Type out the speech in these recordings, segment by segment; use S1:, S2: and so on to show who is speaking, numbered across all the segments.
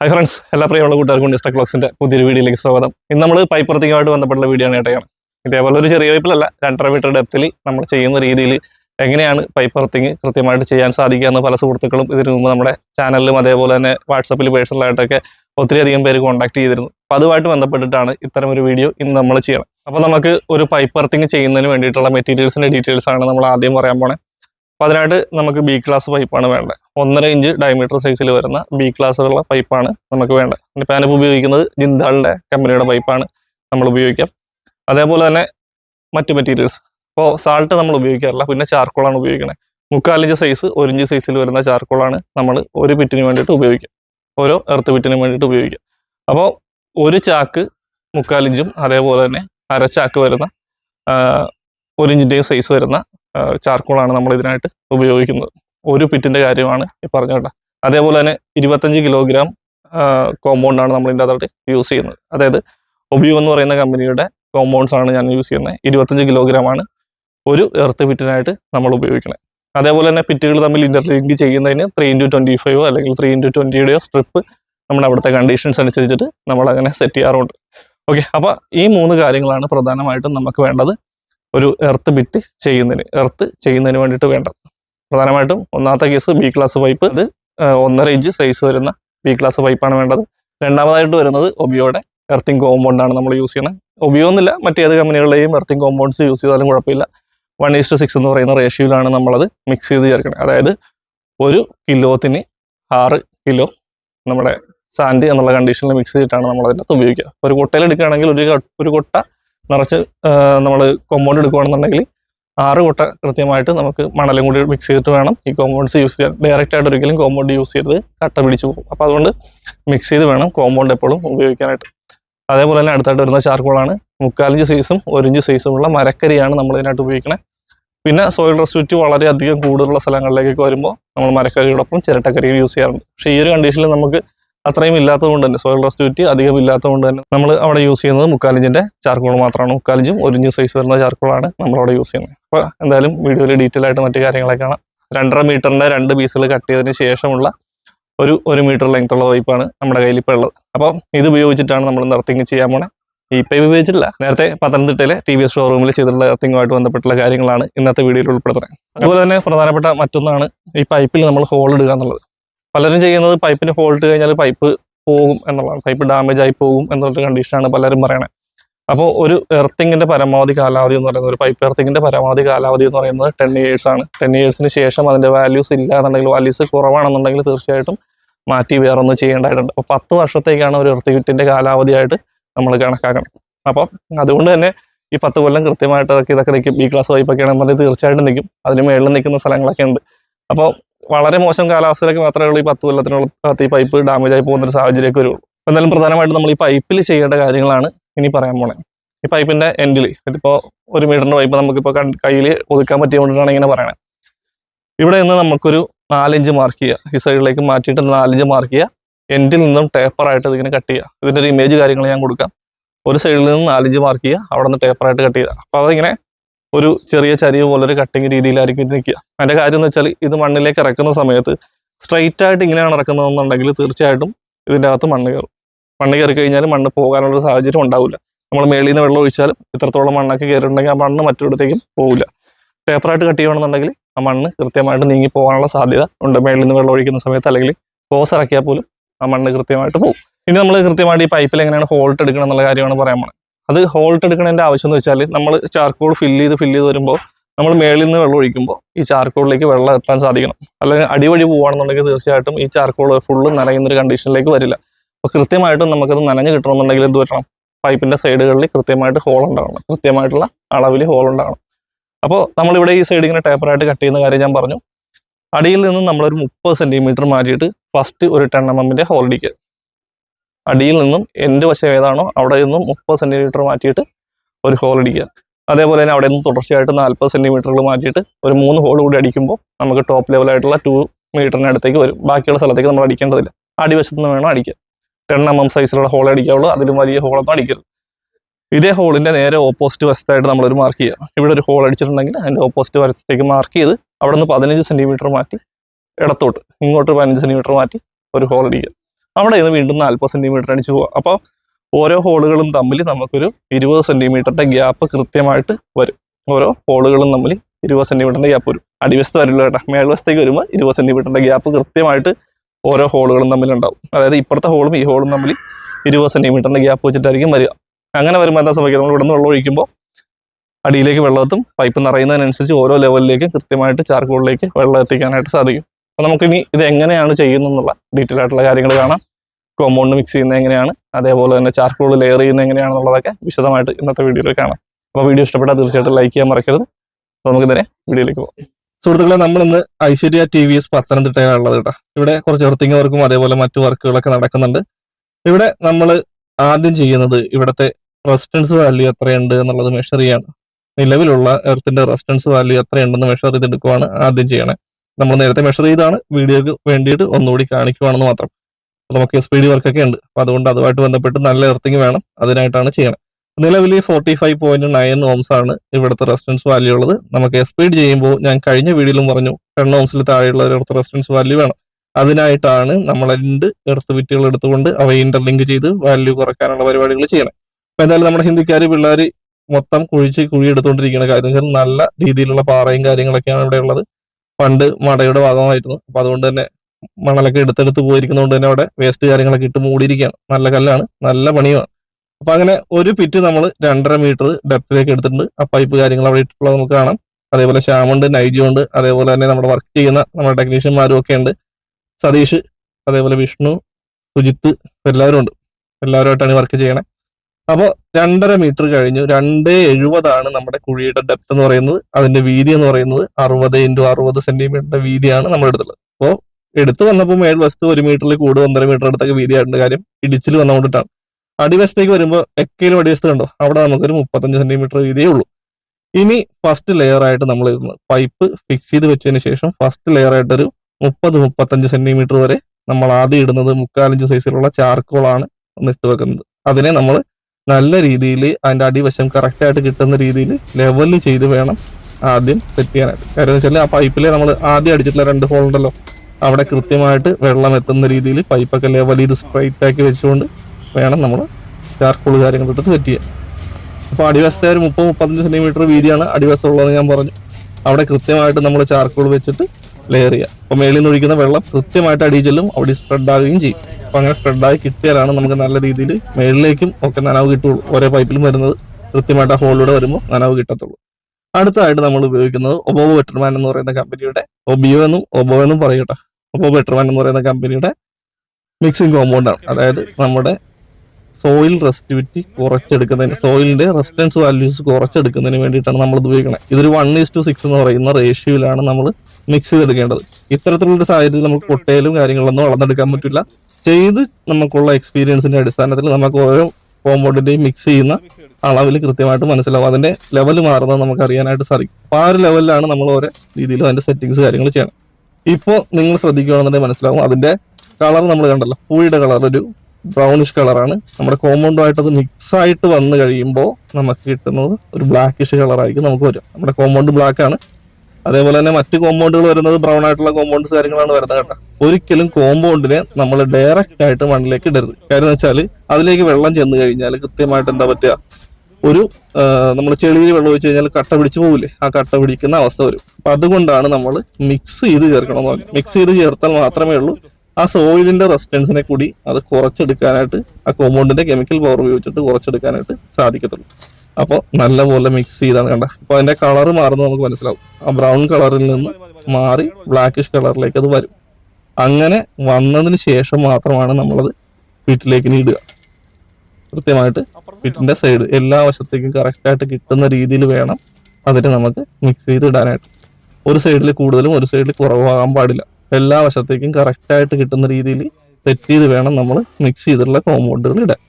S1: Hi friends എല്ലാ പ്രിയമുള്ള കൂട്ടുകാർക്കും ഡിസ്റ്റർ ക്ലോക്സിന്റെ പുതിയൊരു വീഡിയോയിലേക്ക് സ്വാഗതം. ഇന്ന് നമ്മൾ പൈപ്പ് ബന്ധപ്പെട്ട വീഡിയോ ആണ് കേട്ടോ ഇതേപോലെ ഒരു ചെറിയ പൈപ്പിലല്ല രണ്ടര മീറ്റർ ഡെപ്തിൽ നമ്മൾ ചെയ്യുന്ന രീതിയിൽ എങ്ങനെയാണ് പൈപ്പ് കൃത്യമായിട്ട് ചെയ്യാൻ സാധിക്കുക എന്ന് പല സുഹൃത്തുക്കളും ഇതിനു മുമ്പ് നമ്മുടെ ചാനലിലും അതേപോലെ തന്നെ വാട്സപ്പിൽ പേഴ്സണലായിട്ടൊക്കെ ഒത്തിരി അധികം പേര് കോൺടാക്ട് ചെയ്തിരുന്നു. അപ്പോൾ അതുമായിട്ട് ബന്ധപ്പെട്ടിട്ടാണ് ഇത്തരം ഒരു വീഡിയോ ഇന്ന് നമ്മൾ ചെയ്യണം. അപ്പോൾ നമുക്ക് ഒരു പൈപ്പ് വർത്തിങ് ചെയ്യുന്നതിന് വേണ്ടിയിട്ടുള്ള മെറ്റീരിയൽസിന്റെ ഡീറ്റെയിൽസ് ആണ് നമ്മൾ ആദ്യം പറയാൻ പോണേ. അപ്പോൾ അതിനായിട്ട് നമുക്ക് ബി ക്ലാസ് പൈപ്പാണ് വേണ്ടത്. ഒന്നര ഇഞ്ച് ഡയമീറ്റർ സൈസിൽ വരുന്ന ബി ക്ലാസ്സുള്ള പൈപ്പാണ് നമുക്ക് വേണ്ടത്. ഇപ്പോൾ ഞാനിപ്പോൾ ഉപയോഗിക്കുന്നത് ജിന്താളിന്റെ കമ്പനിയുടെ പൈപ്പാണ് നമ്മൾ ഉപയോഗിക്കാം. അതേപോലെ തന്നെ മറ്റു മെറ്റീരിയൽസ് ഇപ്പോൾ സാൾട്ട് നമ്മൾ ഉപയോഗിക്കാറില്ല പിന്നെ ചാർക്കോളാണ് ഉപയോഗിക്കുന്നത് മുക്കാലിഞ്ച് സൈസ് ഒരു ഇഞ്ച് സൈസിൽ വരുന്ന ചാർക്കോളാണ് നമ്മൾ ഒരു പിറ്റിന് വേണ്ടിയിട്ട് ഉപയോഗിക്കുക ഓരോ എർത്ത് പിറ്റിന് വേണ്ടിയിട്ട് ഉപയോഗിക്കുക അപ്പോൾ ഒരു ചാക്ക് മുക്കാലിഞ്ചും അതേപോലെ തന്നെ അര ചാക്ക് വരുന്ന ഒരു ഇഞ്ചിന്റെയും സൈസ് വരുന്ന ചാർക്കോളാണ് നമ്മൾ ഇതിനായിട്ട് ഉപയോഗിക്കുന്നത്. ഒരു പിറ്റിന്റെ കാര്യമാണ് ഈ പറഞ്ഞ കേട്ടോ. അതേപോലെ തന്നെ ഇരുപത്തഞ്ച് കിലോഗ്രാം കോമ്പൗണ്ടാണ് നമ്മൾ ഇതിന്റെ യൂസ് ചെയ്യുന്നത്. അതായത് ഒബിയോ എന്ന് പറയുന്ന കമ്പനിയുടെ കോമ്പൗണ്ട്സ് ആണ് ഞാൻ യൂസ് ചെയ്യുന്നത്. ഇരുപത്തഞ്ച് കിലോഗ്രാം ആണ് ഒരു എർത്ത് പിറ്റിനായിട്ട് നമ്മൾ ഉപയോഗിക്കുന്നത് അതേപോലെ തന്നെ പിറ്റുകൾ തമ്മിൽ ഇന്റർലിങ്ക് ചെയ്യുന്നതിന് ത്രീ ഇന്റു ട്വന്റി ഫൈവോ അല്ലെങ്കിൽ ത്രീ ഇന്റു ട്വന്റിയുടെയോ സ്ട്രിപ്പ് നമ്മുടെ അവിടുത്തെ കണ്ടീഷൻസ് അനുസരിച്ചിട്ട് നമ്മൾ അങ്ങനെ സെറ്റ് ചെയ്യാറുണ്ട്. ഓക്കെ അപ്പോൾ ഈ മൂന്ന് കാര്യങ്ങളാണ് പ്രധാനമായിട്ടും നമുക്ക് വേണ്ടത്. ഒരു എർത്ത് ബിറ്റ് ചെയ്യുന്നതിന് എർത്ത് ചെയ്യുന്നതിന് വേണ്ടിയിട്ട് വേണ്ടത്. പ്രധാനമായിട്ടും ഒന്നാമത്തെ കേസ് ബി ക്ലാസ് പൈപ്പ് ഇത് ഒന്നര ഇഞ്ച് സൈസ് വരുന്ന ബി ക്ലാസ് പൈപ്പാണ് വേണ്ടത്. രണ്ടാമതായിട്ട് വരുന്നത് ഒബിയോടെ എർത്തിങ് കോമ്പൗണ്ടാണ് നമ്മൾ യൂസ് ചെയ്യുന്നത് ഒബിയോ എന്നില്ല മറ്റേത് കമ്പനികളുടെയും എർത്തിങ് കോമ്പൗണ്ട്സ് യൂസ് ചെയ്താലും കുഴപ്പമില്ല. വൺ ഈസ്റ്റ് സിക്സ് എന്ന് പറയുന്ന റേഷ്യോയിലാണ് നമ്മളത് മിക്സ് ചെയ്ത് ചേർക്കുന്നത് അതായത് ഒരു കിലോത്തിന് ആറ് കിലോ നമ്മുടെ സാൻഡ് എന്നുള്ള കണ്ടീഷനിൽ മിക്സ് ചെയ്തിട്ടാണ് നമ്മൾ അതിനകത്ത് ഉപയോഗിക്കുക. ഒരു കൊട്ടയിൽ എടുക്കുകയാണെങ്കിൽ ഒരു ഒരു കൊട്ട നിറച്ച് നമ്മൾ കോമ്പൗണ്ട് എടുക്കുകയാണെന്നുണ്ടെങ്കിൽ ആറ് കൊട്ട കൃത്യമായിട്ട് നമുക്ക് മണലും കൂടി മിക്സ് ചെയ്തിട്ട് വേണം. ഈ കോമ്പൗണ്ട്സ് യൂസ് ചെയ്യാൻ. ഡയറക്റ്റ് ആയിട്ട് ഒരിക്കലും കോമ്പൗണ്ട് യൂസ് ചെയ്തത് കട്ട പിടിച്ച് പോകും. അപ്പോൾ അതുകൊണ്ട് മിക്സ് ചെയ്ത് വേണം കോമ്പൗണ്ട് എപ്പോഴും ഉപയോഗിക്കാനായിട്ട്. അതേപോലെ തന്നെ അടുത്തായിട്ട് വരുന്ന ചാർക്കോളാണ് മുക്കാലഞ്ച് സൈസും ഒരിഞ്ച് ഇഞ്ച് സൈസും ഉള്ള മരക്കരിയാണ് നമ്മൾ ഇതിനായിട്ട് ഉപയോഗിക്കുന്നത് പിന്നെ സോയിൽ റെസിറ്റ് വളരെയധികം കൂടുതലുള്ള സ്ഥലങ്ങളിലേക്കൊക്കെ വരുമ്പോൾ നമ്മൾ മരക്കരിയോടൊപ്പം ചിരട്ടക്കരിയും യൂസ് ചെയ്യാറുണ്ട്. പക്ഷേ ഈ ഒരു കണ്ടീഷനിൽ നമുക്ക് അത്രയും ഇല്ലാത്തതുകൊണ്ട് തന്നെ സോയിൽ റെസ്റ്റിവിറ്റി അധികം ഇല്ലാത്തതുകൊണ്ട് തന്നെ നമ്മൾ അവിടെ യൂസ് ചെയ്യുന്നത് മുക്കാലിഞ്ചിന്റെ ചാർക്കോൾ മാത്രമാണ്. മുക്കാലിഞ്ചും ഒരു ഇഞ്ച് സൈസ് വരുന്ന ചാർക്കോളാണ് നമ്മൾ അവിടെ യൂസ് ചെയ്യുന്നത്. അപ്പോൾ എന്തായാലും വീഡിയോയിൽ ഡീറ്റെയിൽ ആയിട്ട് മറ്റു കാര്യങ്ങളൊക്കെ കാണാം. രണ്ടര മീറ്ററിന്റെ രണ്ട് പീസുകൾ കട്ട് ചെയ്തതിന് ശേഷമുള്ള ഒരു ഒരു മീറ്റർ ലെങ്ത് ഉള്ള പൈപ്പാണ് നമ്മുടെ കയ്യിൽ ഇപ്പോൾ ഉള്ളത്. അപ്പോൾ ഇത് ഉപയോഗിച്ചിട്ടാണ് നമ്മൾ നർത്തിങ് ചെയ്യാൻ പോണേ. ഈ പൈപ്പ് ഉപയോഗിച്ചിട്ടില്ല. നേരത്തെ പത്തനംതിട്ടയിലെ ടി വി എസ് ഷോറൂമിൽ ചെയ്തിട്ടുള്ള നർത്തിങ്ങുമായിട്ട് ബന്ധപ്പെട്ടുള്ള കാര്യങ്ങളാണ് ഇന്നത്തെ വീഡിയോയിൽ ഉൾപ്പെടുത്തുന്നത്. അതുപോലെ തന്നെ പ്രധാനപ്പെട്ട മറ്റൊന്നാണ് ഈ പൈപ്പിൽ നമ്മൾ ഹോൾ ഇടുക എന്നുള്ളത്. പലരും ചെയ്യുന്നത് പൈപ്പിന് ഫോൾട്ട് കഴിഞ്ഞാൽ പൈപ്പ് പോകും എന്നുള്ളതാണ്. പൈപ്പ് ഡാമേജ് ആയി പോകും എന്നുള്ള കണ്ടീഷനാണ് പലരും പറയണത് അപ്പോൾ ഒരു എർത്തിങ്ങിന്റെ പരമാവധി കാലാവധി എന്ന് പറയുന്നത് ഒരു പൈപ്പ് എർത്തിങ്ങിന്റെ പരമാവധി കാലാവധി എന്ന് പറയുന്നത് ടെൻ ഇയേഴ്സ് ആണ്. ടെൻ ഇയേഴ്സിന് ശേഷം അതിന്റെ വാല്യൂസ് ഇല്ല എന്നുണ്ടെങ്കിൽ വാല്യൂസ് കുറവാണെന്നുണ്ടെങ്കിൽ തീർച്ചയായിട്ടും മാറ്റി വേറെ ഒന്ന് ചെയ്യേണ്ടതായിട്ടുണ്ട്. അപ്പോൾ പത്ത് വർഷത്തേക്കാണ് ഒരു എർത്തിക്കിറ്റിന്റെ കാലാവധിയായിട്ട് നമ്മൾ കണക്കാക്കണം അപ്പോൾ അതുകൊണ്ട് തന്നെ ഈ പത്ത് കൊല്ലം കൃത്യമായിട്ട് അതൊക്കെ ഇതൊക്കെ നിൽക്കും ബി ക്ലാസ് പൈപ്പൊക്കെ ആണെന്നുണ്ടെങ്കിൽ തീർച്ചയായിട്ടും നിൽക്കും അതിന് മേളിൽ നിൽക്കുന്ന സ്ഥലങ്ങളൊക്കെ ഉണ്ട്. അപ്പോൾ വളരെ മോശം കാലാവസ്ഥയിലൊക്കെ മാത്രമേ ഉള്ളൂ ഈ പത്ത് കൊല്ലത്തിനുള്ള ഈ പൈപ്പ് ഡാമേജ് ആയി പോകുന്ന ഒരു സാഹചര്യമൊക്കെ വരുള്ളൂ എന്തായാലും പ്രധാനമായിട്ടും നമ്മൾ ഈ പൈപ്പിൽ ചെയ്യേണ്ട കാര്യങ്ങളാണ് ഇനി പറയാൻ പോണേ. ഈ പൈപ്പിന്റെ എൻഡിൽ ഇതിപ്പോൾ ഒരു മീറ്ററിന്റെ പൈപ്പ് നമുക്കിപ്പോൾ കയ്യിൽ ഒതുക്കാൻ പറ്റിയതുകൊണ്ടാണ് ഇങ്ങനെ പറയണത് ഇവിടെ നിന്ന് നമുക്കൊരു നാലിഞ്ച് മാർക്ക് ചെയ്യുക ഈ സൈഡിലേക്ക് മാറ്റിയിട്ട് നാലിഞ്ച് മാർക്ക് ചെയ്യുക എൻഡിൽ നിന്നും ടേപ്പറായിട്ട് ഇതിങ്ങനെ കട്ട് ചെയ്യുക ഇതിന്റെ ഒരു ഇമേജ് കാര്യങ്ങൾ ഞാൻ കൊടുക്കാം. ഒരു സൈഡിൽ നിന്ന് നാലിഞ്ച് മാർക്ക് ചെയ്യുക അവിടെ നിന്ന് ടേപ്പറായിട്ട് കട്ട് ചെയ്യുക അപ്പോൾ അതിങ്ങനെ ഒരു ചെറിയ ചരിവ് പോലെ ഒരു കട്ടിങ് രീതിയിലായിരിക്കും ഇത് നിൽക്കുക. അതിന്റെ കാര്യം എന്ന് വെച്ചാൽ ഇത് മണ്ണിലേക്ക് ഇറക്കുന്ന സമയത്ത് സ്ട്രൈറ്റ് ആയിട്ട് ഇങ്ങനെയാണ് ഇറക്കുന്നതെന്നുണ്ടെങ്കിൽ തീർച്ചയായിട്ടും ഇതിന്റെ അകത്ത് മണ്ണ് കയറും. മണ്ണ് കയറി കഴിഞ്ഞാൽ മണ്ണ് പോകാനുള്ള സാഹചര്യം ഉണ്ടാവില്ല. നമ്മൾ മേളിൽ നിന്ന് വെള്ളം ഒഴിച്ചാലും ഇത്രത്തോളം മണ്ണൊക്കെ കയറിയിട്ടുണ്ടെങ്കിൽ ആ മണ്ണ് മറ്റൊരിടത്തേക്കും പോകില്ല പേപ്പറായിട്ട് കട്ട് ചെയ്യണമെന്നുണ്ടെങ്കിൽ ആ മണ്ണ് കൃത്യമായിട്ട് നീങ്ങി പോകാനുള്ള സാധ്യത ഉണ്ട്. മേളിൽ നിന്ന് വെള്ളം ഒഴിക്കുന്ന സമയത്ത് അല്ലെങ്കിൽ ഹോസ് ഇറക്കിയാൽ പോലും ആ മണ്ണ് കൃത്യമായിട്ട് പോകും ഇനി നമ്മൾ കൃത്യമായിട്ട് ഈ പൈപ്പിൽ എങ്ങനെയാണ് ഹോൾട്ട് എടുക്കണം എന്നുള്ള കാര്യമാണ് പറയാൻ പോകുന്നത് അത് ഹോൾട്ട് എടുക്കുന്നതിന്റെ ആവശ്യം എന്ന് വെച്ചാൽ നമ്മൾ ചാർക്കോൾ ഫില്ല് ചെയ്ത് ഫില്ല് ചെയ്ത് വരുമ്പോൾ നമ്മൾ മേളിൽ നിന്ന് വെള്ളം ഒഴിക്കുമ്പോൾ ഈ ചാർക്കോളിലേക്ക് വെള്ളം എത്താൻ സാധിക്കണം. അല്ലെങ്കിൽ അടിവഴി പോവുകയാണെന്നുണ്ടെങ്കിൽ തീർച്ചയായിട്ടും ഈ ചാർക്കോൾ ഫുള്ള് നനയുന്നൊരു കണ്ടീഷനിലേക്ക് വരില്ല. അപ്പോൾ കൃത്യമായിട്ടും നമുക്കത് നനഞ്ഞ് കിട്ടണമെന്നുണ്ടെങ്കിൽ എന്ത് വരണം? പൈപ്പിന്റെ സൈഡുകളിൽ കൃത്യമായിട്ട് ഹോൾ ഉണ്ടാകണം കൃത്യമായിട്ടുള്ള അളവിൽ ഹോൾ ഉണ്ടാകണം അപ്പോൾ നമ്മളിവിടെ ഈ സൈഡ് ഇങ്ങനെ ടേപ്പറായിട്ട് കട്ട് ചെയ്യുന്ന കാര്യം ഞാൻ പറഞ്ഞു. അടിയിൽ നിന്ന് നമ്മളൊരു മുപ്പത് സെന്റിമീറ്റർ മാറ്റിയിട്ട് ഫസ്റ്റ് ഒരു ടെൻ എം എമ്മിന്റെ ഹോൾ അടിക്കുക അടിയിൽ നിന്നും എന്റെ വശം ഏതാണോ അവിടെ നിന്നും മുപ്പത് സെന്റിമീറ്റർ മാറ്റിയിട്ട് ഒരു ഹോൾ അടിക്കുക അതേപോലെ തന്നെ അവിടെ നിന്ന് തുടർച്ചയായിട്ട് നാൽപ്പത് സെന്റിമീറ്ററുകൾ മാറ്റിയിട്ട് ഒരു മൂന്ന് ഹോൾ കൂടി അടിക്കുമ്പോൾ നമുക്ക് ടോപ്പ് ലെവലായിട്ടുള്ള ടു മീറ്ററിന് അടുത്തേക്ക് വരും. ബാക്കിയുള്ള സ്ഥലത്തേക്ക് നമ്മൾ അടിക്കേണ്ടതില്ല. അടിവശത്ത് നിന്ന് വേണം അടിക്കുക ടെൻ എം എം സൈസിലുള്ള ഹോൾ അടിക്കാവുള്ളൂ. അതിലും വലിയ ഹോളൊന്നും അടിക്കരുത്. ഇതേ ഹോളിന്റെ നേരെ ഓപ്പോസിറ്റ് വശത്തായിട്ട് നമ്മളൊരു മാർക്ക് ചെയ്യുക. ഇവിടെ ഒരു ഹോൾ അടിച്ചിട്ടുണ്ടെങ്കിൽ അതിന്റെ ഓപ്പോസിറ്റ് വശത്തേക്ക് മാർക്ക് ചെയ്ത് അവിടെ നിന്ന് പതിനഞ്ച് സെന്റിമീറ്റർ മാറ്റി ഇടത്തോട്ട് ഇങ്ങോട്ട് പതിനഞ്ച് സെന്റിമീറ്റർ മാറ്റി ഒരു ഹോൾ അടിക്കുക അവിടെ നിന്ന് വീണ്ടും നാൽപ്പത് സെന്റിമീറ്റർ അടിച്ച് പോകുക അപ്പോൾ ഓരോ ഹോളുകളും തമ്മിൽ നമുക്കൊരു ഇരുപത് സെന്റിമീറ്ററിന്റെ ഗ്യാപ്പ് കൃത്യമായിട്ട് വരും. ഓരോ ഹോളുകളും തമ്മിൽ ഇരുപത് സെന്റിമീറ്ററിന്റെ ഗ്യാപ്പ് വരും. അടിവശത്ത് വരില്ല കേട്ടോ. മേൽവശത്തേക്ക് വരുമ്പോൾ ഇരുപത് സെന്റിമീറ്ററിന്റെ ഗ്യാപ്പ് കൃത്യമായിട്ട് ഓരോ ഹോളുകളും തമ്മിലുണ്ടാവും. അതായത് ഇപ്പുറത്തെ ഹോളും ഈ ഹോളും തമ്മിൽ ഇരുപത് സെന്റിമീറ്ററിന്റെ ഗ്യാപ്പ് വെച്ചിട്ടായിരിക്കും വരിക. അങ്ങനെ വരുമ്പോൾ എന്താ സംഭവിക്കുക? നമ്മൾ ഇവിടെ നിന്ന് വെള്ളം ഒഴിക്കുമ്പോൾ അടിയിലേക്ക് വെള്ളത്തും പൈപ്പ് നിറയുന്നതിനനുസരിച്ച് ഓരോ ലെവലിലേക്കും കൃത്യമായിട്ട് ചാർക്കോളിലേക്ക് വെള്ളം എത്തിക്കാനായിട്ട് സാധിക്കും. അപ്പോൾ നമുക്കിനി ഇത് എങ്ങനെയാണ് ചെയ്യുന്നതെന്നുള്ള ഡീറ്റെയിൽ ആയിട്ടുള്ള കാര്യങ്ങൾ കാണാം. കോമ്പൗണ്ട് മിക്സ് ചെയ്യുന്നത് എങ്ങനെയാണ് അതേപോലെ തന്നെ ചാർക്കോൾ ലെയർ ചെയ്യുന്നത് എങ്ങനെയാണെന്നുള്ളതൊക്കെ വിശദമായിട്ട് ഇന്നത്തെ വീഡിയോയിൽ കാണാം. അപ്പോൾ വീഡിയോ ഇഷ്ടപ്പെട്ടാൽ തീർച്ചയായിട്ടും ലൈക്ക് ചെയ്യാൻ മറക്കരുത്. അപ്പോൾ നമുക്ക് നേരെ വീഡിയോയിലേക്ക് പോകാം. സുഹൃത്തുക്കളെ നമ്മൾ ഇന്ന് ഐശ്വര്യ ടി വി എസ് പത്തനംതിട്ടയാണ് ഉള്ളത് കേട്ടോ. ഇവിടെ കുറച്ച് എർത്തിങ് വർക്കും അതേപോലെ മറ്റു വർക്കുകളൊക്കെ നടക്കുന്നുണ്ട്. ഇവിടെ നമ്മൾ ആദ്യം ചെയ്യുന്നത് ഇവിടുത്തെ റെസിസ്റ്റൻസ് വാല്യൂ എത്രയുണ്ട് എന്നുള്ളത് മെഷർ ചെയ്യാണ്. നിലവിലുള്ള എർത്തിന്റെ റെസിസ്റ്റൻസ് വാല്യൂ എത്രയുണ്ടെന്ന് മെഷർ ചെയ്തെടുക്കുവാണ് ആദ്യം ചെയ്യണേ. നമ്മൾ നേരത്തെ മെഷർ ചെയ്താണ് വീഡിയോക്ക് വേണ്ടിയിട്ട് ഒന്നുകൂടി കാണിക്കുവാണെന്ന് മാത്രം. അപ്പോൾ നമുക്ക് എസ് പി ഡി വർക്കൊക്കെ ഉണ്ട്. അപ്പോൾ അതുകൊണ്ട് അതുമായിട്ട് ബന്ധപ്പെട്ട് നല്ല എർത്തിങ് വേണം. അതിനായിട്ടാണ് ചെയ്യണം. നിലവിൽ forty five point nine ohms ആണ് ഇവിടുത്തെ റെസിസ്റ്റൻസ് വാല്യൂ ഉള്ളത്. നമുക്ക് എസ് പി ഡി ചെയ്യുമ്പോൾ ഞാൻ കഴിഞ്ഞ വീഡിയോയിലും പറഞ്ഞു ടെൻ ഓംസിൽ താഴെയുള്ള എർത്ത് റെസിസ്റ്റൻസ് വാല്യൂ വേണം. അതിനായിട്ടാണ് നമ്മൾ രണ്ട് എർത്ത് വിറ്റുകൾ എടുത്തുകൊണ്ട് അവയെ ഇന്റർലിങ്ക് ചെയ്ത് വാല്യൂ കുറയ്ക്കാനുള്ള പരിപാടികൾ ചെയ്യണം. അപ്പൊ എന്തായാലും നമ്മുടെ ഹിന്ദിക്കാർ പിള്ളേർ മൊത്തം കുഴിച്ച് കുഴി എടുത്തുകൊണ്ടിരിക്കുന്ന കാര്യം വെച്ചാൽ നല്ല രീതിയിലുള്ള പാറയും കാര്യങ്ങളൊക്കെയാണ് ഇവിടെ ഉള്ളത്. പണ്ട് മടയുടെ ഭാഗമായിരുന്നു. അപ്പൊ അതുകൊണ്ട് തന്നെ മണലൊക്കെ എടുത്തെടുത്ത് പോയിരിക്കുന്നതുകൊണ്ട് തന്നെ അവിടെ വേസ്റ്റ് കാര്യങ്ങളൊക്കെ ഇട്ട് മൂടിയിരിക്കുകയാണ്. നല്ല കല്ലാണ് നല്ല പണിയുമാണ്. അപ്പൊ അങ്ങനെ ഒരു പിറ്റ് നമ്മൾ രണ്ടര മീറ്റർ ഡെപ്തിലേക്ക് എടുത്തിട്ടുണ്ട്. ആ പൈപ്പ് കാര്യങ്ങൾ അവിടെ ഇട്ടിട്ടുള്ളത് നമുക്ക് കാണാം. അതേപോലെ ശ്യാമുണ്ട് നൈജു ഉണ്ട് അതേപോലെ തന്നെ നമ്മുടെ വർക്ക് ചെയ്യുന്ന നമ്മുടെ ടെക്നീഷ്യന്മാരും ഒക്കെ ഉണ്ട്. സതീഷ് അതേപോലെ വിഷ്ണു സുജിത്ത് എല്ലാവരും ഉണ്ട്. എല്ലാവരുമായിട്ടാണ് വർക്ക് ചെയ്യണേ. അപ്പോൾ രണ്ടര മീറ്റർ കഴിഞ്ഞു. രണ്ടേ എഴുപതാണ് നമ്മുടെ കുഴിയുടെ ഡെപ്ത് എന്ന് പറയുന്നത്. അതിന്റെ വീതി എന്ന് പറയുന്നത് അറുപത് ഇന്റു അറുപത് സെന്റിമീറ്ററിന്റെ വീതിയാണ് നമ്മൾ എടുത്തുള്ളത് അപ്പോൾ എടുത്തു വന്നപ്പോൾ മേൽവശത്ത് ഒരു മീറ്ററിൽ കൂടുതൽ ഒന്നര മീറ്റർ അടുത്തൊക്കെ വീതിയായിട്ടുണ്ട് കാര്യം ഇടിച്ചിൽ വന്നുകൊണ്ടിട്ടാണ് അടിവശത്തേക്ക് വരുമ്പോൾ എക്കയിലും അടിവശത്ത് കണ്ടോ? അവിടെ നമുക്കൊരു മുപ്പത്തഞ്ച് സെന്റിമീറ്റർ വീതിയേ ഉള്ളൂ. ഇനി ഫസ്റ്റ് ലെയർ ആയിട്ട് നമ്മൾ പൈപ്പ് ഫിക്സ് ചെയ്ത് വെച്ചതിന് ശേഷം ഫസ്റ്റ് ലെയർ ആയിട്ടൊരു മുപ്പത് മുപ്പത്തഞ്ച് സെന്റിമീറ്റർ വരെ നമ്മൾ ആദ്യം ഇടുന്നത് മുക്കാലഞ്ച് സൈസിലുള്ള ചാർക്കോളാണ് ഒന്ന് ഇട്ട് വെക്കുന്നത്. അതിനെ നമ്മൾ നല്ല രീതിയിൽ അതിന്റെ അടിവശം കറക്റ്റായിട്ട് കിട്ടുന്ന രീതിയിൽ ലെവൽ ചെയ്ത് വേണം ആദ്യം സെറ്റ് ചെയ്യാനായിട്ട്. കാര്യം വെച്ചാൽ ആ പൈപ്പിൽ നമ്മൾ ആദ്യം അടിച്ചിട്ടുള്ള രണ്ട് ഹോൾ ഉണ്ടല്ലോ. അവിടെ കൃത്യമായിട്ട് വെള്ളം എത്തുന്ന രീതിയിൽ പൈപ്പൊക്കെ ലെവൽ ചെയ്ത് സ്ട്രൈറ്റ് ആക്കി വെച്ചുകൊണ്ട് വേണം നമ്മൾ ചാർക്കോൾ കാര്യങ്ങൾ ഇട്ടിട്ട് സെറ്റ് ചെയ്യാൻ. അപ്പോൾ അടിവശത്തെ ഒരു മുപ്പത് മുപ്പത്തഞ്ച് സെന്റിമീറ്റർ വീതിയാണ് അടിവശം ഉള്ളതെന്ന് ഞാൻ പറഞ്ഞു. അവിടെ കൃത്യമായിട്ട് നമ്മൾ ചാർക്കോൾ വെച്ചിട്ട് ലെയർ ചെയ്യുക അപ്പോൾ മേളിൽ നിന്ന് ഒഴിക്കുന്ന വെള്ളം കൃത്യമായിട്ട് അടിയിൽ ചെല്ലും അവിടെ സ്പ്രെഡ് ആകുകയും ചെയ്യും. അപ്പോൾ അങ്ങനെ സ്പ്രെഡായി കിട്ടിയാലാണ് നമുക്ക് നല്ല രീതിയിൽ മേളിലേക്കും ഒക്കെ നനവ് കിട്ടുള്ളൂ. ഓരോ പൈപ്പിലും വരുന്നത് കൃത്യമായിട്ട് ആ ഹോളിലൂടെ വരുമ്പോൾ നനവ് കിട്ടത്തുള്ളൂ. അടുത്തതായിട്ട് നമ്മൾ ഉപയോഗിക്കുന്നത് ഒബോ ബെറ്റർമാൻ എന്ന് പറയുന്ന കമ്പനിയുടെ ഒബിയോ എന്നും ഒബോ എന്നും പറയട്ടെ. ഒബോ ബെറ്റർമാൻ എന്ന് പറയുന്ന കമ്പനിയുടെ മിക്സിംഗ് കോമ്പൗണ്ടാണ് അതായത് നമ്മുടെ സോയിൽ റെസ്റ്റിവിറ്റി കുറച്ചെടുക്കുന്നതിന് സോയിലിന്റെ റെസിസ്റ്റൻസ് വാല്യൂസ് കുറച്ചെടുക്കുന്നതിന് വേണ്ടിയിട്ടാണ് നമ്മൾ ഉപയോഗിക്കുന്നത് ഇതൊരു വൺ ഈസ് ടു സിക്സ് എന്ന് പറയുന്ന റേഷ്യോയിലാണ് നമ്മൾ മിക്സ് ചെയ്തെടുക്കേണ്ടത്. ഇത്തരത്തിലുള്ള സാഹചര്യത്തിൽ നമുക്ക് കൊട്ടയിലും കാര്യങ്ങളൊന്നും വളർന്നെടുക്കാൻ പറ്റില്ല. ചെയ്ത് നമുക്കുള്ള എക്സ്പീരിയൻസിന്റെ അടിസ്ഥാനത്തിൽ നമുക്ക് ഓരോ കോമ്പൗണ്ടിന്റെയും മിക്സ് ചെയ്യുന്ന അളവിൽ കൃത്യമായിട്ട് മനസ്സിലാവും. അതിന്റെ ലെവൽ മാറുന്നത് നമുക്ക് അറിയാനായിട്ട് സാധിക്കും. അപ്പൊ ആ ഒരു ലെവലിലാണ് നമ്മൾ ഓരോ രീതിയിലും അതിന്റെ സെറ്റിങ്സ് കാര്യങ്ങൾ ചെയ്യണം. ഇപ്പോൾ നിങ്ങൾ ശ്രദ്ധിക്കുകയാണെന്നുണ്ടെങ്കിൽ മനസ്സിലാവും അതിന്റെ കളർ നമ്മൾ കണ്ടല്ലോ. പൂയുടെ കളർ ഒരു ബ്രൗണിഷ് കളറാണ് നമ്മുടെ കോമ്പൗണ്ടുമായിട്ട് അത് മിക്സ് ആയിട്ട് വന്നു കഴിയുമ്പോൾ നമുക്ക് കിട്ടുന്നത് ഒരു ബ്ലാക്കിഷ് കളറായിരിക്കും നമുക്ക് വരും നമ്മുടെ കോമ്പൗണ്ട് ബ്ലാക്ക് ആണ്. അതേപോലെ തന്നെ മറ്റ് കോമ്പൗണ്ടുകൾ വരുന്നത് ബ്രൗൺ ആയിട്ടുള്ള കോമ്പൗണ്ട്സ് കാര്യങ്ങളാണ് വരുന്നത് കേട്ടോ. ഒരിക്കലും കോമ്പൗണ്ടിനെ നമ്മൾ ഡയറക്റ്റ് ആയിട്ട് മണ്ണിലേക്ക് ഇടരുത്. കാര്യം വെച്ചാൽ അതിലേക്ക് വെള്ളം ചെന്ന് കഴിഞ്ഞാൽ കൃത്യമായിട്ട് എന്താ പറ്റുക? ഒരു നമ്മൾ ചെളിയിൽ വെള്ളം ഒഴിച്ചു കഴിഞ്ഞാൽ കട്ട പിടിച്ചു പോകില്ലേ ആ കട്ട പിടിക്കുന്ന അവസ്ഥ വരും. അപ്പൊ അതുകൊണ്ടാണ് നമ്മൾ മിക്സ് ചെയ്ത് ചേർക്കണം മിക്സ് ചെയ്ത് ചേർത്താൽ മാത്രമേ ഉള്ളൂ ആ സോയിലിന്റെ റെസിസ്റ്റൻസിനെ കൂടി അത് കുറച്ചെടുക്കാനായിട്ട് ആ കോമ്പൗണ്ടിന്റെ കെമിക്കൽ പവർ ഉപയോഗിച്ചിട്ട് കുറച്ചെടുക്കാനായിട്ട് സാധിക്കത്തുള്ളൂ. അപ്പോൾ നല്ലപോലെ മിക്സ് ചെയ്താണ് കണ്ട. അപ്പൊ അതിന്റെ കളർ മാറുന്നത് നമുക്ക് മനസ്സിലാവും. ആ ബ്രൗൺ കളറിൽ നിന്ന് മാറി ബ്ലാക്കിഷ് കളറിലേക്ക് അത് വരും. അങ്ങനെ വന്നതിന് ശേഷം മാത്രമാണ് നമ്മളത് വീട്ടിലേക്ക് ഇടുക. കൃത്യമായിട്ട് വീട്ടിന്റെ സൈഡ് എല്ലാ വശത്തേക്കും കറക്റ്റായിട്ട് കിട്ടുന്ന രീതിയിൽ വേണം അതിന് നമുക്ക് മിക്സ് ചെയ്ത് ഇടാനായിട്ട്. ഒരു സൈഡിൽ കൂടുതലും ഒരു സൈഡിൽ കുറവാകാൻ പാടില്ല. എല്ലാ വശത്തേക്കും കറക്റ്റായിട്ട് കിട്ടുന്ന രീതിയിൽ സെറ്റ് ചെയ്ത് വേണം നമ്മൾ മിക്സ് ചെയ്തിട്ടുള്ള കോമ്പൗണ്ടുകൾ ഇടാൻ.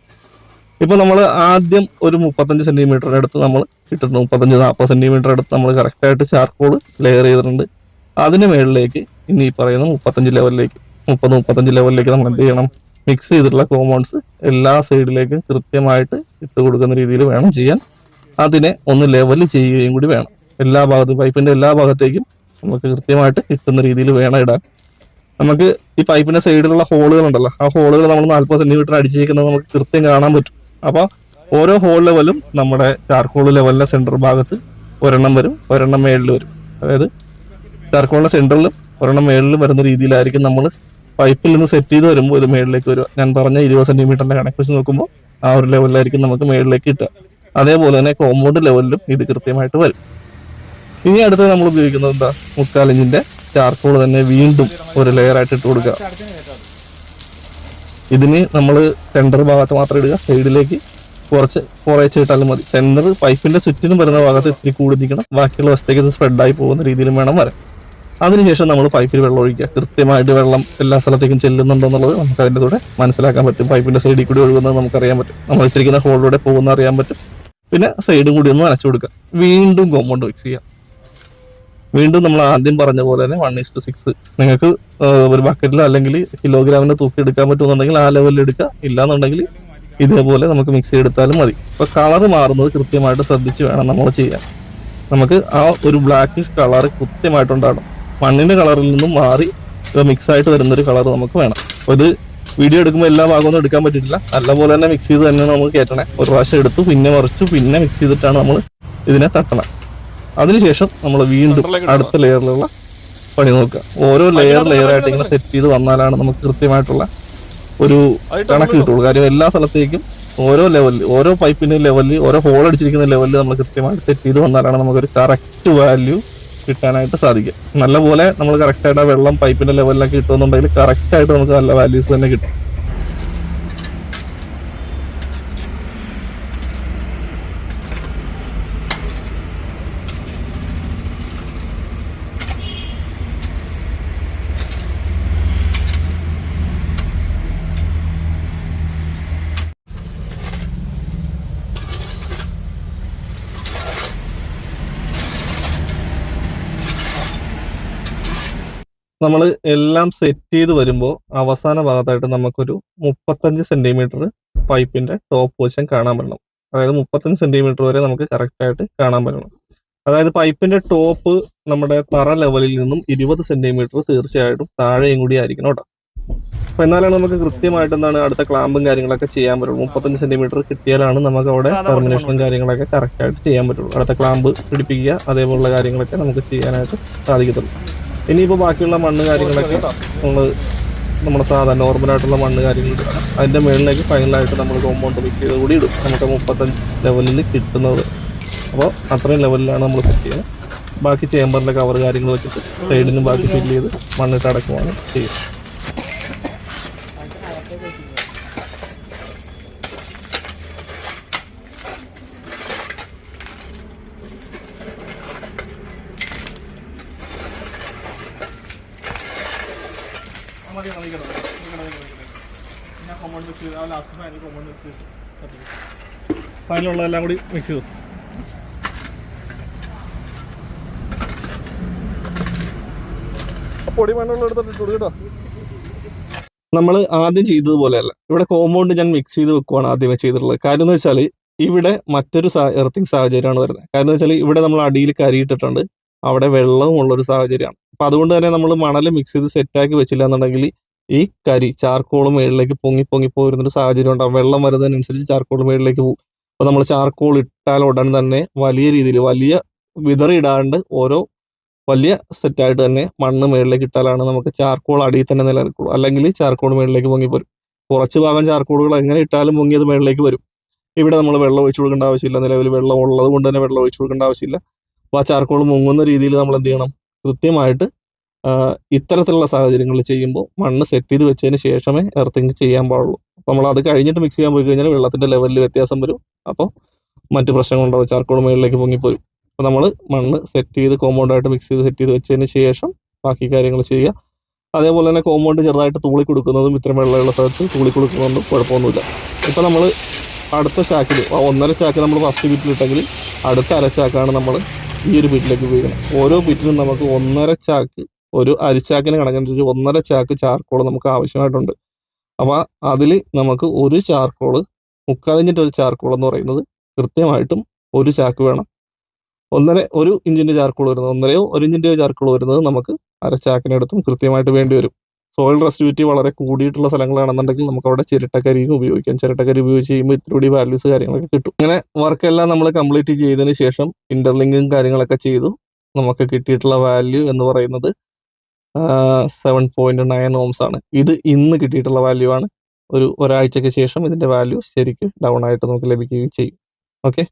S1: ഇപ്പൊ നമ്മൾ ആദ്യം ഒരു മുപ്പത്തഞ്ച് സെന്റിമീറ്റർ അടുത്ത് നമ്മൾ ഇട്ടിട്ടുണ്ട് മുപ്പത്തഞ്ച് നാൽപ്പത് സെന്റിമീറ്റർ അടുത്ത് നമ്മൾ കറക്റ്റ് ആയിട്ട് ചാർക്കോൾ ലെയർ ചെയ്തിട്ടുണ്ട്. അതിന് മുകളിലേക്ക് ഇനി ഈ പറയുന്ന മുപ്പത്തഞ്ച് ലെവലിലേക്ക് മുപ്പത് മുപ്പത്തഞ്ച് ലെവലിലേക്ക് നമ്മൾ എന്ത് ചെയ്യണം? മിക്സ് ചെയ്തിട്ടുള്ള കോമ്പൗണ്ട്സ് എല്ലാ സൈഡിലേക്കും കൃത്യമായിട്ട് ഇട്ട് കൊടുക്കുന്ന രീതിയിൽ വേണം ചെയ്യാൻ. അതിനെ ഒന്ന് ലെവൽ ചെയ്യുകയും കൂടി വേണം. എല്ലാ ഭാഗത്തും പൈപ്പിന്റെ എല്ലാ ഭാഗത്തേക്കും നമുക്ക് കൃത്യമായിട്ട് കിട്ടുന്ന രീതിയിൽ വേണം ഇടാൻ. നമുക്ക് ഈ പൈപ്പിന്റെ സൈഡിലുള്ള ഹോളുകൾ ഉണ്ടല്ലോ ആ ഹോളുകൾ നമ്മൾ നാൽപ്പത് സെന്റിമീറ്റർ അടിച്ചേക്കുന്നത് നമുക്ക് കൃത്യം കാണാൻ പറ്റും. അപ്പൊ ഓരോ ഹോൾ ലെവലും നമ്മുടെ ചാർക്കോൾ ലെവലിന്റെ സെന്റർ ഭാഗത്ത് ഒരെണ്ണം വരും ഒരെണ്ണം മേളിൽ വരും. അതായത് ചാർക്കോളിന്റെ സെന്ററിലും ഒരെണ്ണം മേളിലും വരുന്ന രീതിയിലായിരിക്കും നമ്മൾ പൈപ്പിൽ നിന്ന് സെറ്റ് ചെയ്ത് വരുമ്പോൾ ഇത് മേളിലേക്ക് വരിക. ഞാൻ പറഞ്ഞ ഇരുപത് സെന്റിമീറ്ററിന്റെ കണക്ക് വെച്ച് നോക്കുമ്പോൾ ആ ഒരു ലെവലിലായിരിക്കും നമുക്ക് മേളിലേക്ക് കിട്ടുക. അതേപോലെ തന്നെ കോമ്പൗണ്ട് ലെവലിലും ഇത് കൃത്യമായിട്ട് വരും. ഇനി അടുത്ത് നമ്മൾ ഉപയോഗിക്കുന്നത് എന്താ? മുക്കാലിഞ്ചിന്റെ ചാർക്കോൾ തന്നെ വീണ്ടും ഒരു ലെയറായിട്ട് ഇട്ട് കൊടുക്കുക. ഇതിന് നമ്മൾ സെന്റർ ഭാഗത്ത് മാത്രം ഇടുക. സൈഡിലേക്ക് കുറച്ച് കുറേച്ച് ഇട്ടാലും മതി. സെന്റർ പൈപ്പിന്റെ ചുറ്റിനും വരുന്ന ഭാഗത്ത് ഇത്തിരി കൂടിയിരിക്കണം. ബാക്കിയുള്ള വശത്തേക്ക് ഇത് സ്പ്രെഡായി പോകുന്ന രീതിയിലും വേണം വരാൻ. അതിനുശേഷം നമ്മൾ പൈപ്പിൽ വെള്ളം ഒഴിക്കുക. കൃത്യമായിട്ട് വെള്ളം എല്ലാ സ്ഥലത്തേക്കും ചെല്ലുന്നുണ്ടോ എന്നുള്ളത് നമുക്ക് അതിന്റെ കൂടെ മനസ്സിലാക്കാൻ പറ്റും. പൈപ്പിന്റെ സൈഡിൽ കൂടി ഒഴുകുന്നത് നമുക്കറിയാൻ പറ്റും. നമ്മൾ ഇട്ടിരിക്കുന്ന ഹോളിലൂടെ പോകുന്ന അറിയാൻ പറ്റും. പിന്നെ സൈഡും കൂടി ഒന്ന് നനച്ചു കൊടുക്കുക. വീണ്ടും കോമ്പൗണ്ട് മിക്സ് ചെയ്യാം വീണ്ടും നമ്മൾ ആദ്യം പറഞ്ഞ പോലെ തന്നെ വൺ ഇസ് ടു സിക്സ് നിങ്ങൾക്ക് ഒരു ബക്കറ്റിലോ അല്ലെങ്കിൽ കിലോഗ്രാമിന് തൂക്കി എടുക്കാൻ പറ്റുമെന്നുണ്ടെങ്കിൽ ആ ലെവലിൽ എടുക്കുക. ഇല്ലാന്നുണ്ടെങ്കിൽ ഇതേപോലെ നമുക്ക് മിക്സ് ചെയ്തെടുത്താലും മതി. അപ്പൊ കളർ മാറുന്നത് കൃത്യമായിട്ട് ശ്രദ്ധിച്ച് വേണം നമ്മൾ ചെയ്യാൻ. നമുക്ക് ആ ഒരു ബ്ലാക്കിഷ് കളർ കൃത്യമായിട്ടുണ്ടാകണം. മണ്ണിന്റെ കളറിൽ നിന്നും മാറി മിക്സ് ആയിട്ട് വരുന്ന ഒരു കളർ നമുക്ക് വേണം. ഒരു വീഡിയോ എടുക്കുമ്പോൾ എല്ലാ ഭാഗമൊന്നും എടുക്കാൻ പറ്റിയിട്ടില്ല. നല്ലപോലെ തന്നെ മിക്സ് ചെയ്ത് തന്നെ നമുക്ക് കയറ്റണേ. ഒരു പ്രാവശ്യം എടുത്തു പിന്നെ മറിച്ചു പിന്നെ മിക്സ് ചെയ്തിട്ടാണ് നമ്മൾ ഇതിനെ തട്ടണം. അതിനുശേഷം നമ്മൾ വീണ്ടും അടുത്ത ലെയറിലുള്ള പണി നോക്കുക. ഓരോ ലെയർ ലെയർ ആയിട്ട് ഇങ്ങനെ സെറ്റ് ചെയ്ത് വന്നാലാണ് നമുക്ക് കൃത്യമായിട്ടുള്ള ഒരു കണക്ക് കിട്ടുള്ളൂ. കാര്യം എല്ലാ സ്ഥലത്തേക്കും ഓരോ ലെവലിൽ ഓരോ പൈപ്പിന്റെ ലെവലിൽ ഓരോ ഹോൾ അടിച്ചിരിക്കുന്ന ലെവലിൽ നമ്മൾ കൃത്യമായിട്ട് സെറ്റ് ചെയ്ത് വന്നാലാണ് നമുക്കൊരു കറക്റ്റ് വാല്യൂ കിട്ടാനായിട്ട് സാധിക്കും. നല്ലപോലെ നമ്മൾ കറക്റ്റായിട്ട് ആ വെള്ളം പൈപ്പിന്റെ ലെവലിലൊക്കെ കിട്ടുമെന്നുണ്ടെങ്കിൽ കറക്റ്റായിട്ട് നമുക്ക് നല്ല വാല്യൂസ് തന്നെ കിട്ടും. നമ്മൾ എല്ലാം സെറ്റ് ചെയ്ത് വരുമ്പോൾ അവസാന ഭാഗത്തായിട്ട് നമുക്കൊരു മുപ്പത്തഞ്ച് സെന്റിമീറ്റർ പൈപ്പിന്റെ ടോപ്പ് വശം കാണാൻ പറ്റണം. അതായത് മുപ്പത്തഞ്ച് സെന്റിമീറ്റർ വരെ നമുക്ക് കറക്റ്റായിട്ട് കാണാൻ പറ്റണം. അതായത് പൈപ്പിന്റെ ടോപ്പ് നമ്മുടെ തറ ലെവലിൽ നിന്നും ഇരുപത് സെന്റിമീറ്റർ തീർച്ചയായിട്ടും താഴെയും കൂടി ആയിരിക്കണം കേട്ടോ. അപ്പൊ എന്നാലാണ് നമുക്ക് കൃത്യമായിട്ട് എന്താണ് അടുത്ത ക്ലാമ്പും കാര്യങ്ങളൊക്കെ ചെയ്യാൻ പറ്റുള്ളൂ. മുപ്പത്തഞ്ച് സെന്റിമീറ്റർ കിട്ടിയാലാണ് നമുക്ക് അവിടെ ടെർമിനേഷനും കാര്യങ്ങളൊക്കെ കറക്റ്റ് ആയിട്ട് ചെയ്യാൻ പറ്റുള്ളൂ. അടുത്ത ക്ലാമ്പ് പിടിപ്പിക്കുക അതേപോലുള്ള കാര്യങ്ങളൊക്കെ നമുക്ക് ചെയ്യാനായിട്ട് സാധിക്കത്തുള്ളൂ. ഇനിയിപ്പോൾ ബാക്കിയുള്ള മണ്ണ് കാര്യങ്ങളൊക്കെ നമ്മൾ നമ്മുടെ സാധാരണ നോർമലായിട്ടുള്ള മണ്ണ് കാര്യങ്ങൾ അതിന്റെ മുകളിലേക്ക് ഫൈനലായിട്ട് നമ്മൾ കോമ്പൗണ്ട് മിക്സ് ചെയ്ത് കൂടി ഇടും. നമുക്ക് മുപ്പത്തഞ്ച് ലെവലിൽ കിട്ടുന്നത്. അപ്പോൾ അത്രയും ലെവലിലാണ് നമ്മൾ സെറ്റ് ചെയ്യുന്നത്. ബാക്കി ചേമ്പറിന്റെ കവർ കാര്യങ്ങൾ വെച്ചിട്ട് സൈഡിനും ബാക്കി ഫില്ല് ചെയ്ത് മണ്ണിട്ട് അടക്കുവാണ് ചെയ്യുന്നത്. ഫൈനലുള്ളതെല്ലാം കൂടി മിക്സ് ചെയ്തു. പൊടി മണ്ണുള്ള എടുത്തിട്ട് കേട്ടോ. നമ്മൾ ആദ്യം ചെയ്തതുപോലെയല്ല ഇവിടെ കോമ്പൗണ്ട് ഞാൻ മിക്സ് ചെയ്ത് വെക്കുവാണ് ആദ്യമേ ചെയ്തിട്ടുള്ളത്. കാര്യം എന്ന് വെച്ചാൽ ഇവിടെ മറ്റൊരു എർത്തിങ് സാഹചര്യമാണ് വരുന്നത്. കാര്യം എന്ന് വെച്ചാൽ ഇവിടെ നമ്മൾ അടിയിൽ കരിയിട്ടിട്ടുണ്ട്. അവിടെ വെള്ളവും ഉള്ള ഒരു സാഹചര്യമാണ്. അപ്പം അതുകൊണ്ട് തന്നെ നമ്മൾ മണൽ മിക്സ് ചെയ്ത് സെറ്റാക്കി വെച്ചില്ല എന്നുണ്ടെങ്കിൽ ഈ കരി ചാർക്കോൾ മേളിലേക്ക് പൊങ്ങി പൊങ്ങി പോരുന്ന ഒരു സാഹചര്യം ഉണ്ടാവും. വെള്ളം വരുന്നതിനനുസരിച്ച് ചാർക്കോൾ മേളിലേക്ക് പോകും. അപ്പൊ നമ്മൾ ചാർക്കോൾ ഇട്ടാൽ ഉടൻ തന്നെ വലിയ രീതിയിൽ വലിയ വിതറിയിടാണ്ട് ഓരോ വലിയ സെറ്റായിട്ട് തന്നെ മണ്ണ് മേളിലേക്ക് ഇട്ടാലാണ് നമുക്ക് ചാർക്കോൾ അടിയിൽ തന്നെ നിലനിൽക്കുള്ളൂ. അല്ലെങ്കിൽ ചാർക്കോൾ മേളിലേക്ക് പൊങ്ങി പോരും. കുറച്ച് ഭാഗം ചാർക്കോളുകൾ എങ്ങനെ ഇട്ടാലും പൊങ്ങിയത് മേളിലേക്ക് വരും. ഇവിടെ നമ്മൾ വെള്ളം ഒഴിച്ചു കൊടുക്കേണ്ട ആവശ്യമില്ല. നിലവിൽ വെള്ളം ഉള്ളത് കൊണ്ട് തന്നെ വെള്ളം ഒഴിച്ചു കൊടുക്കേണ്ട ആവശ്യമില്ല. അപ്പോൾ ആ ചാർക്കോൾ മുങ്ങുന്ന രീതിയിൽ നമ്മൾ എന്ത് ചെയ്യണം? കൃത്യമായിട്ട് ഇത്തരത്തിലുള്ള സാഹചര്യങ്ങളിൽ ചെയ്യുമ്പോൾ മണ്ണ് സെറ്റ് ചെയ്ത് വെച്ചതിന് ശേഷമേ എർത്തിങ് ചെയ്യാൻ പാടുള്ളൂ. അപ്പോൾ നമ്മൾ അത് കഴിഞ്ഞിട്ട് മിക്സ് ചെയ്യാൻ പോയി കഴിഞ്ഞാൽ വെള്ളത്തിന്റെ ലെവലിൽ വ്യത്യാസം വരും. അപ്പോൾ മറ്റു പ്രശ്നങ്ങളുണ്ടാവും. ചാർക്കോൾ മേളിലേക്ക് പൊങ്ങിപ്പോരും അപ്പോൾ നമ്മൾ മണ്ണ് സെറ്റ് ചെയ്ത് കോമ്പൗണ്ടായിട്ട് മിക്സ് ചെയ്ത് സെറ്റ് ചെയ്ത് വെച്ചതിന് ശേഷം ബാക്കി കാര്യങ്ങൾ ചെയ്യുക. അതേപോലെ തന്നെ കോമ്പൗണ്ട് ചെറുതായിട്ട് തൂളി കൊടുക്കുന്നതും ഇത്രയും വെള്ളമുള്ള സ്ഥലത്ത് തൂളി കൊടുക്കുന്നതുകൊണ്ടും കുഴപ്പമൊന്നുമില്ല. ഇപ്പോൾ നമ്മൾ അടുത്ത ചാക്കിൽ ഒന്നര ചാക്ക് നമ്മൾ ഫസ്റ്റ് ബീറ്റിലിട്ടെങ്കിൽ അടുത്ത അര ചാക്കാണ് നമ്മൾ ഈ ഒരു ബീറ്റിലേക്ക് ഉപയോഗിക്കുന്നത്. ഓരോ ബീറ്റിലും നമുക്ക് ഒന്നര ചാക്ക് ഒരു അരിച്ചാക്കിന് കണക്കനുസരിച്ച് ഒന്നര ചാക്ക് ചാർക്കോൾ നമുക്ക് ആവശ്യമായിട്ടുണ്ട്. അപ്പോൾ അതിൽ നമുക്ക് ഒരു ചാർക്കോൾ മുക്കാലിഞ്ചിന്റെ ഒരു ചാർക്കോൾ എന്ന് പറയുന്നത് കൃത്യമായിട്ടും ഒരു ചാക്ക് വേണം. ഒന്നര ഒരു ഇഞ്ചിന്റെ ചാർക്കോൾ വരുന്നത് ഒന്നരയോ ഒരു ഇഞ്ചിന്റെയോ ചാർക്കോൾ വരുന്നത് നമുക്ക് അര ചാക്കിനടുത്തും കൃത്യമായിട്ട് വേണ്ടി വരും. സോയിൽ റെസ്റ്റിവിറ്റി വളരെ കൂടിയിട്ടുള്ള സ്ഥലങ്ങളാണെന്നുണ്ടെങ്കിൽ നമുക്ക് അവിടെ ചിരട്ടക്കരിയും ഉപയോഗിക്കാം. ചിരട്ടക്കരി ഉപയോഗിച്ച് ചെയ്യുമ്പോൾ ഇത്തിരി വാല്യൂസ് കാര്യങ്ങളൊക്കെ കിട്ടും. അങ്ങനെ വർക്കെല്ലാം നമ്മൾ കംപ്ലീറ്റ് ചെയ്തതിന് ശേഷം ഇന്റർലിങ്കും കാര്യങ്ങളൊക്കെ ചെയ്തു. നമുക്ക് കിട്ടിയിട്ടുള്ള വാല്യൂ എന്ന് പറയുന്നത് സെവൻ പോയിന്റ് നയൻ ഓംസ് ആണ്. ഇത് ഇന്ന് കിട്ടിയിട്ടുള്ള വാല്യൂ ആണ്. ഒരു ഒരാഴ്ചയ്ക്ക് ശേഷം ഇതിന്റെ വാല്യൂ ശരിക്കും ഡൗൺ ആയിട്ട് നമുക്ക് ലഭിക്കുകയും ചെയ്യും. ഓക്കെ